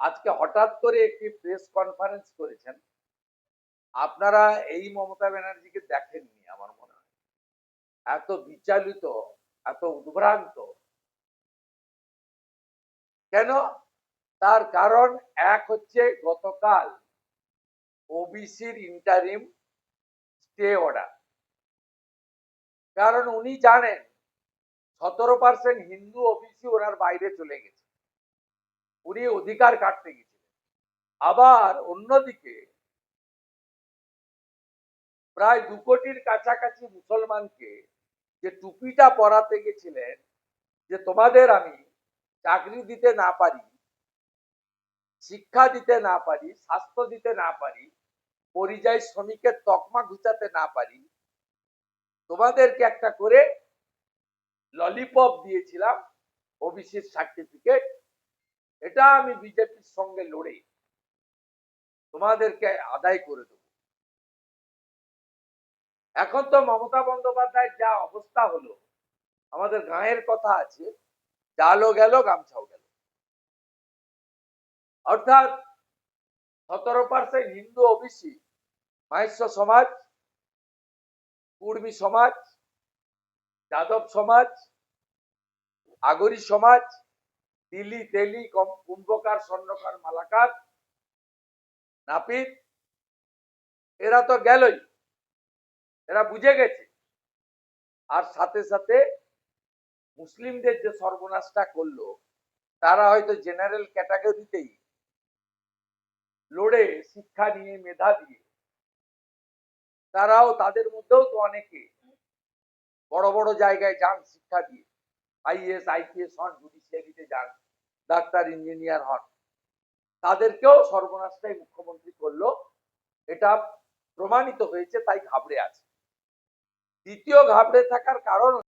আজকে হঠাৎ করে একটি প্রেস কনফারেন্স করেছেন। আপনারা এই মমতা ব্যানার্জিকে দেখেননি আমার মনে হয়। এত বিচালিত, এত উদ্ভ্রান্ত। কেন? তার কারণ এক হচ্ছে গতকাল ওবিসির ইন্টারিম স্টে অর্ডার কারণ উনি জানেন, সতেরো পার্সেন্ট হিন্দু ওবিসি ওনার বাইরে চলে গেছে। উনি অধিকার কাটতে গেছিলেন। আবার অন্যদিকে প্রায় দু কোটির কাছাকাছি মুসলমানকে যে টুপিটা পরাতে গেছিলেন, যে তোমাদের আমি চাকরি দিতে না পারি, শিক্ষা দিতে না পারি, স্বাস্থ্য দিতে না পারি, পরিযায়ী শ্রমিকের তকমা ঘুচাতে না পারি, তোমাদেরকে একটা করে ললিপপ দিয়েছিলাম ওবিসির সার্টিফিকেট এটা আমি বিজেপির সঙ্গে লড়ে তোমাদেরকে আদায় করে দেব। এখন তো মমতা বন্দ্যোপাধ্যায়ের যা অবস্থা হলো, আমাদের গাঁয়ের কথা আছে, জালও গেল, গামছাও গেল। অর্থাৎ সতেরো পার্সেন্ট হিন্দু ওবিসি, মাহেশ্ব সমাজ, কুর্মী সমাজ, যাদব সমাজ, আগরি সমাজ দিল্লি তেলি কুম্ভকার, স্বর্ণকার, মালাকার, নাপিত, এরা তো গেলই। এরা বুঝে গেছে। আর সাথে সাথে মুসলিমদের যে সর্বনাশটা করল, তারা হয়তো জেনারেল ক্যাটাগরিতেই লড়ে, শিক্ষা নিয়ে, মেধা দিয়ে। তারাও তাদের মধ্যেও তো অনেকে বড় বড় জায়গায় যান শিক্ষা দিয়ে। আইএস আইপিএস হন, জুডিশিয়ারিতে যান, ডাক্তার, ইঞ্জিনিয়ার হন। তাদেরকেও সর্বনাশটাই মুখ্যমন্ত্রী করল। এটা প্রমাণিত হয়েছে, তাই ঘাবড়ে আছে। দ্বিতীয় ঘাবড়ে থাকার কারণ